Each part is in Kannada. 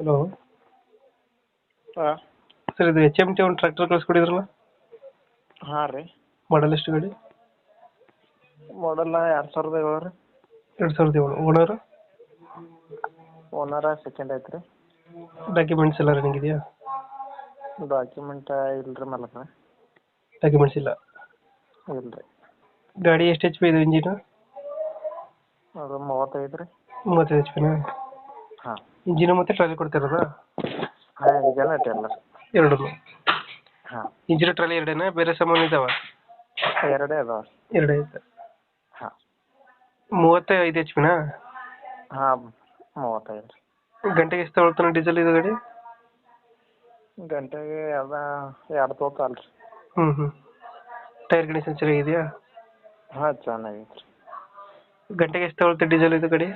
ಹಲೋ. ಹಾಂ. ಸರ್ ಇದು ಎಚ್ ಎಂ ಟಿ ಒಂದು ಟ್ರ್ಯಾಕ್ಟರ್ ಕಳಿಸ್ಕೊಡಿದ್ರಲ್ಲ? ಹಾಂ ರೀ. ಮಾಡಲ್ ಎಷ್ಟು ಗಾಡಿ? ಮಾಡಲ್ಲ ಎರಡು ಸಾವಿರದ ಏಳು ರೀ. ಎರಡು ಸಾವಿರದ ಏಳು. ಓನರ್ ಓನರ ಸೆಕೆಂಡ್ ಐತೆ ರೀ ಡಾಕ್ಯುಮೆಂಟ್ಸ್ ಎಲ್ಲ ರನ್ನಿಂಗ್ ಇದೆಯಾ? ಡಾಕ್ಯುಮೆಂಟ್ ಇಲ್ಲ ರೀ ಮಲಕ. ಡಾಕ್ಯುಮೆಂಟ್ಸ್ ಇಲ್ಲ. ಇಲ್ಲ ರೀ ಗಾಡಿ ಎಷ್ಟು ಎಚ್ ಪಿ ಇದೆ ಇಂಜಿನ್? ಅದು ಮೂವತ್ತೈದು ರೀ. ಮೂವತ್ತೈದು ಎಚ್ ಪಿನಾ ಹಾಂ. ಇಂಜಿನ್ ಮತ್ತೆ ಟ್ರಾಲಿ ಕೊಡ್ತಿರೋದಾ? ಹಾಂ ಇಂಜನ್ ಐತೆ ಎರಡು ಹಾಂ. ಇಂಜಿನ್ ಟ್ರಾಲಿ ಎರಡೇನ? ಬೇರೆ ಸಾಮಾನು ಇದಾವ? ಎರಡೇ ಅದಾವ. ಎರಡೇ ಐತೆ. ಹಾಂ. ಮೂವತ್ತೈದು ಎಚ್ ಪಿನಾ ಹಾಂ ಮೂವತ್ತೈದು. ರೀ ಗಂಟೆಗೆ ಎಷ್ಟು ತಗೊಳ್ತಾನೆ ಡೀಸೆಲ್ ಇದು ಗಾಡಿ? ಗಂಟೆಗೆ ಅದ ಎರಡು ತೋತಲ್ಲ ರೀ ಹ್ಞೂ ಹ್ಞೂ ಟೈರ್ ಕಂಡೀಷನ್ ಚೆನ್ನಾಗಿದೆಯಾ? ಹಾಂ ಚೆನ್ನಾಗೈತೆ ರೀ ಗಂಟೆಗೆ ಎಷ್ಟು ತಗೊಳುತ್ತೆ ಡೀಸೆಲ್ ಇದು ಗಾಡಿ?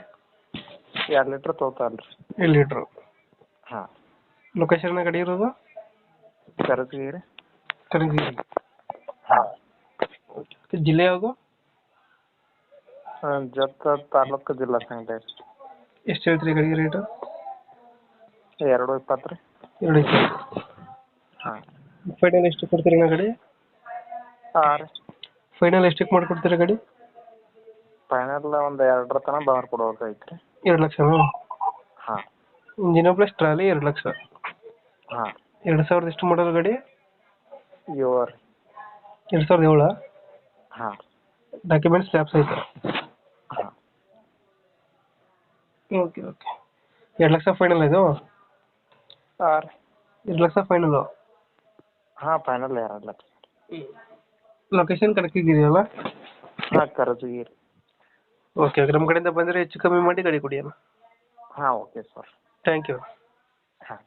ಎರಡು ಲೀಟರ್ ತೋತಲ್ಲ ರೀ ಎರಡು ಲೀಟ್ರು? ಹಾಂ. ಲೊಕೇಶನ್ ಗಾಡಿ ಇರೋದು? ಕರದ್ಗಿ ಕರಗಿರಿ ಹಾಂ. ಹಾಂ ಜಿಲ್ಲೆ ಯಾವುದು? ಜತ್ತ ತಾಲೂಕು ಜಿಲ್ಲಾ ಸಂಘಟನೆ ಎಷ್ಟು ಹೇಳ್ತೀರಿ ರೇಟ್ ರೇಟು ಎರಡು ಇಪ್ಪತ್ತು ರೀ. ಎರಡು ಇಪ್ಪತ್ತು. ಹಾಂ. ಫೈನಲ್ ಎಷ್ಟು ಕೊಡ್ತೀರಿ ನಾ ಗಾಡಿ? ಹಾಂ ರೀ. ಫೈನಲ್ ಎಷ್ಟಕ್ಕೆ ಮಾಡಿಕೊಡ್ತೀರಾ ಗಾಡಿ? ಫೈನಲ್ ಒಂದು ಎರಡರ ತನಕ ಬಂದ್ರೆ ಕೊಡ್ಬೇಕಾಗಿತ್ತು ರೀ ಎರಡು ಲಕ್ಷ ಹಾ. ಇಂಜಿನ ಪ್ಲಸ್ ಟ್ರಾಲಿ ಎರಡು ಲಕ್ಷ. ಹಾ. ಎರಡು ಸಾವಿರದ ಎಷ್ಟು ಮಾಡಲ್ ಗಾಡಿ? ಏಳು. ರೀ ಎರಡು ಸಾವಿರದ ಏಳು? ಹಾಂ. ಡಾಕ್ಯುಮೆಂಟ್ಸ್ ಲ್ಯಾಪ್ಸ್ ಐತೆ ಹಾಂ. ಓಕೆ ಓಕೆ ಎರಡು ಲಕ್ಷ ಫೈನಲ್ ಇದು? ಆರ್. ಎರಡು ಲಕ್ಷ ಫೈನಲ್ ಹಾಂ ಫೈನಲ್ ಎರಡು ಲಕ್ಷ. ಲೊಕೇಶನ್ ಕರೆಕ್ಟಿದೆಯಲ್ಲ ಹಾಂ ಕರಜಗಿ ರೀ ಓಕೆ ಓಕೆ ನಮ್ಮ ಕಡೆಯಿಂದ ಬಂದರೆ ಹೆಚ್ಚು ಕಮ್ಮಿ ಮಾಡಿ ಗಾಡಿ ಕೊಡಿ ಅಣ್ಣ ಹಾಂ ಓಕೆ ಸರ್ ಥ್ಯಾಂಕ್ ಯು ಹಾಂ